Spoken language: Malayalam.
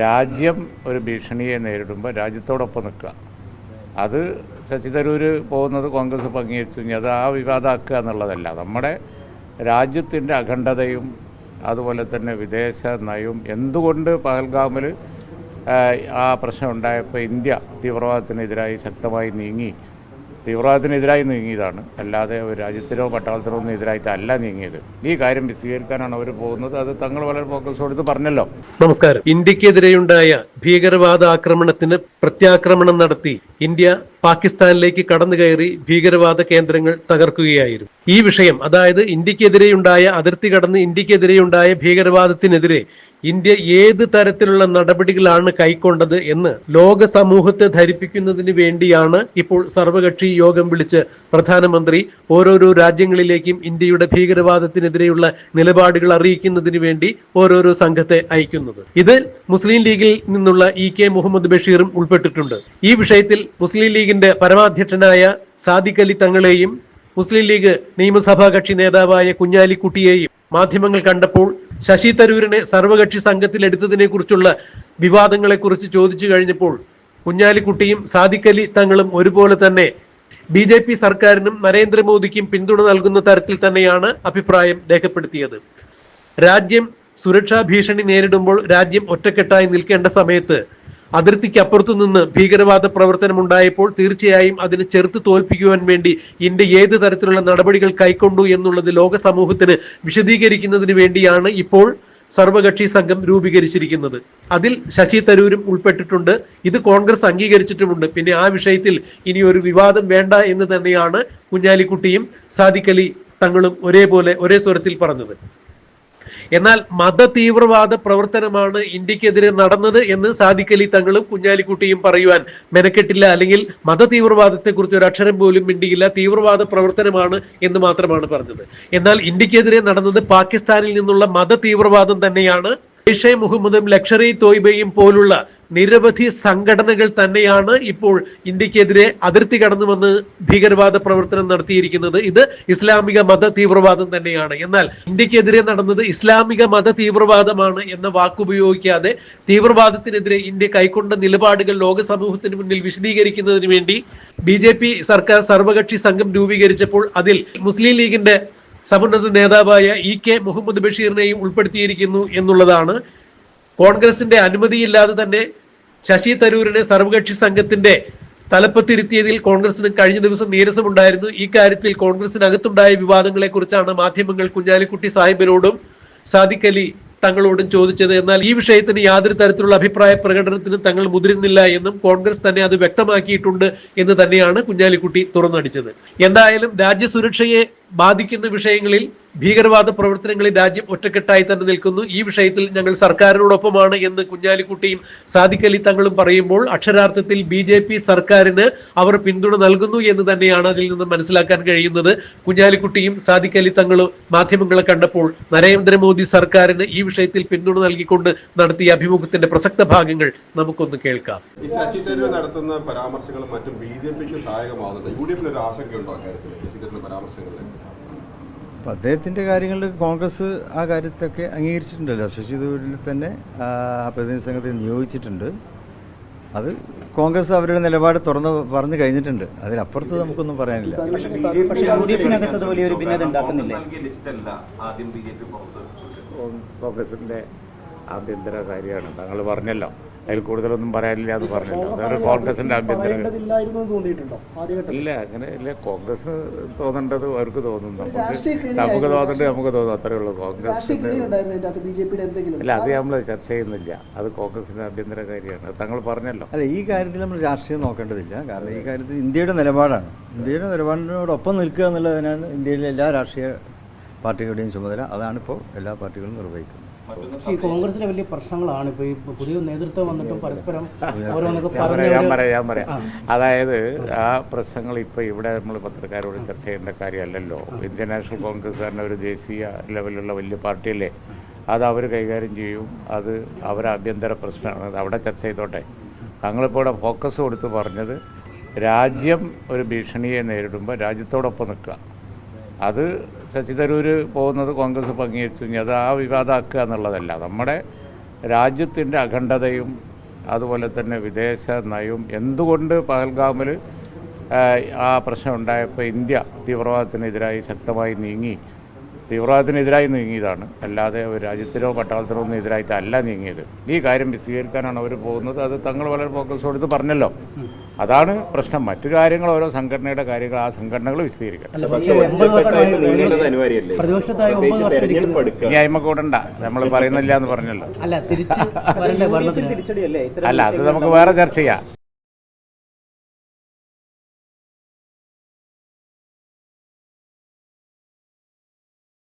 രാജ്യം ഒരു ഭീഷണിയെ നേരിടുമ്പോൾ രാജ്യത്തോടൊപ്പം നിൽക്കുക. അത് ശശി തരൂർ പോകുന്നത് കോൺഗ്രസ് കഴിഞ്ഞാൽ അത് ആ വിവാദമാക്കുക എന്നുള്ളതല്ല. നമ്മുടെ രാജ്യത്തിന്റെ അഖണ്ഡതയും അതുപോലെ തന്നെ വിദേശ നയവും എന്തുകൊണ്ട് പഹൽഗാമിൽ ആ പ്രശ്നം ഉണ്ടായപ്പോൾ ഇന്ത്യ തീവ്രവാദത്തിനെതിരായി ശക്തമായി നീങ്ങി തീവ്രവാദത്തിനെതിരായി നീങ്ങിയതാണ്. അല്ലാതെ രാജ്യത്തിനോ പട്ടാളത്തിനോ ഒന്നും എതിരായിട്ടല്ല നീങ്ങിയത്. ഈ കാര്യം വിശദീകരിക്കാനാണ് അവർ പോകുന്നത്. അത് തങ്ങൾ വളരെ ഫോക്കസ് കൊടുത്ത് പറഞ്ഞല്ലോ. നമസ്കാരം. ഇന്ത്യക്കെതിരെയുണ്ടായ ഭീകരവാദ ആക്രമണത്തിന് പ്രത്യാക്രമണം നടത്തി ഇന്ത്യ പാകിസ്ഥാനിലേക്ക് കടന്നു കയറി ഭീകരവാദ കേന്ദ്രങ്ങൾ തകർക്കുകയായിരുന്നു. ഈ വിഷയം അതായത് ഇന്ത്യക്കെതിരെയുണ്ടായ അതിർത്തി കടന്ന് ഇന്ത്യക്കെതിരെയുണ്ടായ ഭീകരവാദത്തിനെതിരെ ഇന്ത്യ ഏത് തരത്തിലുള്ള നടപടികളാണ് കൈക്കൊണ്ടത് എന്ന് ലോക സമൂഹത്തെ ധരിപ്പിക്കുന്നതിന് വേണ്ടിയാണ് ഇപ്പോൾ സർവകക്ഷി യോഗം വിളിച്ച് പ്രധാനമന്ത്രി ഓരോരോ രാജ്യങ്ങളിലേക്കും ഇന്ത്യയുടെ ഭീകരവാദത്തിനെതിരെയുള്ള നിലപാടുകൾ അറിയിക്കുന്നതിന് വേണ്ടി ഓരോരോ സംഘത്തെ അയക്കുന്നത്. ഇത് മുസ്ലിം ലീഗിൽ നിന്നുള്ള ഇ കെ മുഹമ്മദ് ബഷീറും ഉൾപ്പെട്ടിട്ടുണ്ട്. ഈ വിഷയത്തിൽ മുസ്ലിം ലീഗിന്റെ പരമാധ്യക്ഷനായ സാദിഖ് അലി തങ്ങളെയും മുസ്ലിം ലീഗ് നിയമസഭാ കക്ഷി നേതാവായ കുഞ്ഞാലിക്കുട്ടിയെയും മാധ്യമങ്ങൾ കണ്ടപ്പോൾ ശശി തരൂരിനെ സർവകക്ഷി സംഘത്തിൽ എടുത്തതിനെ കുറിച്ചുള്ള വിവാദങ്ങളെ കുറിച്ച് ചോദിച്ചു കഴിഞ്ഞപ്പോൾ കുഞ്ഞാലിക്കുട്ടിയും സാദിഖ് അലി തങ്ങളും ഒരുപോലെ തന്നെ ബി ജെ പി സർക്കാരിനും നരേന്ദ്രമോദിക്കും പിന്തുണ നൽകുന്ന തരത്തിൽ തന്നെയാണ് അഭിപ്രായം രേഖപ്പെടുത്തിയത്. രാജ്യം സുരക്ഷാ ഭീഷണി നേരിടുമ്പോൾ രാജ്യം ഒറ്റക്കെട്ടായി നിൽക്കേണ്ട സമയത്ത് അതിർത്തിക്കപ്പുറത്തു നിന്ന് ഭീകരവാദ പ്രവർത്തനം ഉണ്ടായപ്പോൾ തീർച്ചയായും അതിനെ ചെറുത്ത് തോൽപ്പിക്കുവാൻ വേണ്ടി ഇന്ത്യ ഏത് തരത്തിലുള്ള നടപടികൾ കൈക്കൊണ്ടു എന്നുള്ളത് ലോക സമൂഹത്തിന് വിശദീകരിക്കുന്നതിന് വേണ്ടിയാണ് ഇപ്പോൾ സർവകക്ഷി സംഘം രൂപീകരിച്ചിരിക്കുന്നത്. അതിൽ ശശി തരൂരും ഉൾപ്പെട്ടിട്ടുണ്ട്. ഇത് കോൺഗ്രസ് അംഗീകരിച്ചിട്ടുമുണ്ട്. പിന്നെ ആ വിഷയത്തിൽ ഇനി ഒരു വിവാദം വേണ്ട എന്ന് തന്നെയാണ് കുഞ്ഞാലിക്കുട്ടിയും സാദിഖലി തങ്ങളും ഒരേപോലെ ഒരേ സ്വരത്തിൽ പറഞ്ഞത്. എന്നാൽ മത തീവ്രവാദ പ്രവർത്തനമാണ് ഇന്ത്യക്കെതിരെ നടന്നത് എന്ന് സാദിഖ് അലി തങ്ങളും കുഞ്ഞാലിക്കുട്ടിയും പറയുവാൻ മെനക്കെട്ടില്ല. അല്ലെങ്കിൽ മത തീവ്രവാദത്തെ കുറിച്ച് ഒരു അക്ഷരം പോലും മിണ്ടിയില്ല. തീവ്രവാദ പ്രവർത്തനമാണ് എന്ന് മാത്രമാണ് പറഞ്ഞത്. എന്നാൽ ഇന്ത്യക്കെതിരെ നടന്നത് പാകിസ്ഥാനിൽ നിന്നുള്ള മത തീവ്രവാദം തന്നെയാണ്. ഷെ മുഹമ്മദും ലക്ഷറി തോയ്ബയും പോലുള്ള നിരവധി സംഘടനകൾ തന്നെയാണ് ഇപ്പോൾ ഇന്ത്യക്കെതിരെ അതിർത്തി കടന്നു വന്ന് ഭീകരവാദ പ്രവർത്തനം നടത്തിയിരിക്കുന്നത്. ഇത് ഇസ്ലാമിക മത തീവ്രവാദം തന്നെയാണ്. എന്നാൽ ഇന്ത്യക്കെതിരെ നടന്നത് ഇസ്ലാമിക മത തീവ്രവാദമാണ് എന്ന വാക്കുപയോഗിക്കാതെ തീവ്രവാദത്തിനെതിരെ ഇന്ത്യ കൈക്കൊണ്ട നിലപാടുകൾ ലോക സമൂഹത്തിന് മുന്നിൽ വിശദീകരിക്കുന്നതിന് വേണ്ടി ബി ജെ പി സർക്കാർ സർവകക്ഷി സംഘം രൂപീകരിച്ചപ്പോൾ അതിൽ മുസ്ലിം ലീഗിന്റെ സമുന്നത നേതാവായ ഇ കെ മുഹമ്മദ് ബഷീറിനെയും ഉൾപ്പെടുത്തിയിരിക്കുന്നു എന്നുള്ളതാണ്. കോൺഗ്രസിന്റെ അനുമതിയില്ലാതെ തന്നെ ശശി തരൂരിനെ സർവകക്ഷി സംഘത്തിന്റെ തലപ്പത്തിരുത്തിയതിൽ കോൺഗ്രസിന് കഴിഞ്ഞ ദിവസം നീരസമുണ്ടായിരുന്നു. ഈ കാര്യത്തിൽ കോൺഗ്രസിനകത്തുണ്ടായ വിവാദങ്ങളെ കുറിച്ചാണ് മാധ്യമങ്ങൾ കുഞ്ഞാലിക്കുട്ടി സാഹിബിനോടും സാദിഖ് അലി തങ്ങളോടും ചോദിച്ചത്. എന്നാൽ ഈ വിഷയത്തിന് യാതൊരു തരത്തിലുള്ള അഭിപ്രായ പ്രകടനത്തിന് തങ്ങൾ മുതിരുന്നില്ല എന്നും കോൺഗ്രസ് തന്നെ അത് വ്യക്തമാക്കിയിട്ടുണ്ട് എന്ന് തന്നെയാണ് കുഞ്ഞാലിക്കുട്ടി തുറന്നടിച്ചത്. എന്തായാലും രാജ്യസുരക്ഷയെ ബാധിക്കുന്ന വിഷയങ്ങളിൽ ഭീകരവാദ പ്രവർത്തനങ്ങളിൽ രാജ്യം ഒറ്റക്കെട്ടായി തന്നെ നിൽക്കുന്നു. ഈ വിഷയത്തിൽ ഞങ്ങൾ സർക്കാരിനോടൊപ്പമാണ് എന്ന് കുഞ്ഞാലിക്കുട്ടിയും സാദിഖലി തങ്ങളും പറയുമ്പോൾ അക്ഷരാർത്ഥത്തിൽ ബി ജെ പി സർക്കാരിന് അവർ പിന്തുണ നൽകുന്നു എന്ന് തന്നെയാണ് അതിൽ നിന്ന് മനസ്സിലാക്കാൻ കഴിയുന്നത്. കുഞ്ഞാലിക്കുട്ടിയും സാദിഖലി തങ്ങളും മാധ്യമങ്ങളെ കണ്ടപ്പോൾ നരേന്ദ്രമോദി സർക്കാരിന് ഈ വിഷയത്തിൽ പിന്തുണ നൽകിക്കൊണ്ട് നടത്തിയ അഭിമുഖത്തിന്റെ പ്രസക്ത ഭാഗങ്ങൾ നമുക്കൊന്ന് കേൾക്കാം. ഈ നടത്തുന്ന പരാമർശങ്ങളും മറ്റും ബി ജെ പിക്ക് സഹായകമാകുന്നുണ്ട്? യു ഡി എഫിന് ഒരു ആശങ്കയുണ്ടോ പരാമർശങ്ങളിൽ അപ്പം അദ്ദേഹത്തിന്റെ കാര്യങ്ങളിൽ കോൺഗ്രസ് ആ കാര്യത്തൊക്കെ അംഗീകരിച്ചിട്ടുണ്ടല്ലോ. ശശി തരൂരിനെ തന്നെ ആ പ്രതിനിധി സംഘത്തിൽ നിയോഗിച്ചിട്ടുണ്ട്. അത് കോൺഗ്രസ് അവരുടെ നിലപാട് തുറന്ന് പറഞ്ഞു കഴിഞ്ഞിട്ടുണ്ട്. അതിനപ്പുറത്ത് നമുക്കൊന്നും പറയാനില്ല. പക്ഷേ യു ഡി എഫിനകത്ത് വലിയൊരു ഭിന്നത ഉണ്ടാക്കുന്നില്ലേ? കോൺഗ്രസിന്റെ ആഭ്യന്തര കാര്യമാണ്. താങ്കൾ പറഞ്ഞല്ലോ. അതിൽ കൂടുതലൊന്നും പറയാനില്ല എന്ന് പറഞ്ഞില്ല അതൊരു കോൺഗ്രസിന്റെ ആഭ്യന്തര ഇല്ല അങ്ങനെ ഇല്ല. കോൺഗ്രസ് തോന്നേണ്ടത് അവർക്ക് തോന്നുന്നു നമുക്ക് നമുക്ക്. തോന്നേണ്ടത് നമുക്ക് തോന്നും. അത്രേ ഉള്ളൂ. കോൺഗ്രസ് ഇല്ല അത് നമ്മൾ ചർച്ച ചെയ്യുന്നില്ല. അത് കോൺഗ്രസിന്റെ ആഭ്യന്തര കാര്യമാണ്. തങ്ങൾ താങ്കൾ പറഞ്ഞല്ലോ. അല്ല ഈ കാര്യത്തിൽ നമ്മൾ രാഷ്ട്രീയം നോക്കേണ്ടതില്ല. കാരണം ഈ കാര്യത്തിൽ ഇന്ത്യയുടെ നിലപാടാണ്. ഇന്ത്യയുടെ നിലപാടിനോടൊപ്പം നിൽക്കുക എന്നുള്ളതിനാണ് ഇന്ത്യയിലെ എല്ലാ രാഷ്ട്രീയ പാർട്ടികളുടെയും ചുമതല. അതാണിപ്പോൾ എല്ലാ പാർട്ടികളും നിർവഹിക്കുന്നത്. ഈ കോൺഗ്രസിലെ വലിയ പ്രശ്നങ്ങളാണ്. ഇപ്പൊ ഈ പുതിയ നേതൃത്വം വന്നിട്ടും പരസ്പരം ഞാൻ പറയാം ഞാൻ പറയാം അതായത് ആ പ്രശ്നങ്ങൾ ഇപ്പൊ ഇവിടെ നമ്മൾ പത്രക്കാരോട് ചർച്ച ചെയ്യേണ്ട കാര്യമല്ലല്ലോ. ഇന്ത്യൻ നാഷണൽ കോൺഗ്രസ് തന്നെ ഒരു ദേശീയ ലെവലിലുള്ള വലിയ പാർട്ടിയല്ലേ? അത് അവർ കൈകാര്യം ചെയ്യും. അത് അവരെ ആഭ്യന്തര പ്രശ്നമാണ്. അത് അവിടെ ചർച്ച ചെയ്തോട്ടെ. ഞങ്ങളിപ്പോൾ ഇവിടെ ഫോക്കസ് കൊടുത്ത് പറഞ്ഞത് രാജ്യം ഒരു ഭീഷണിയെ നേരിടുമ്പോൾ രാജ്യത്തോടൊപ്പം നിൽക്കുക. അത് ശശി തരൂർ പോകുന്നത് കോൺഗ്രസ് കഴിഞ്ഞാൽ അത് ആ വിവാദമാക്കുക എന്നുള്ളതല്ല. നമ്മുടെ രാജ്യത്തിന്റെ അഖണ്ഡതയും അതുപോലെ തന്നെ വിദേശ നയവും എന്തുകൊണ്ട് പഹൽഗാമിൽ ആ പ്രശ്നം ഉണ്ടായപ്പോൾ ഇന്ത്യ തീവ്രവാദത്തിനെതിരായി ശക്തമായി നീങ്ങി തീവ്രവാദത്തിനെതിരായി നീങ്ങിയതാണ്. അല്ലാതെ ഒരു രാജ്യത്തിനോ പട്ടാളത്തിനോ ഒന്നും എതിരായിട്ടല്ല നീങ്ങിയത്. ഈ കാര്യം വിശദീകരിക്കാനാണ് അവർ പോകുന്നത്. അത് തങ്ങൾ വളരെ ഫോക്കസ് കൊടുത്ത് പറഞ്ഞല്ലോ. അതാണ് പ്രശ്നം. മറ്റു കാര്യങ്ങൾ ഓരോ സംഘടനയുടെ കാര്യങ്ങൾ ആ സംഘടനകൾ വിശദീകരിക്കണം. ഇനി അയിമ കൂടണ്ട നമ്മൾ പറയുന്നില്ല എന്ന് പറഞ്ഞല്ലോ. അല്ല അത് നമുക്ക് വേറെ ചർച്ച ചെയ്യാം.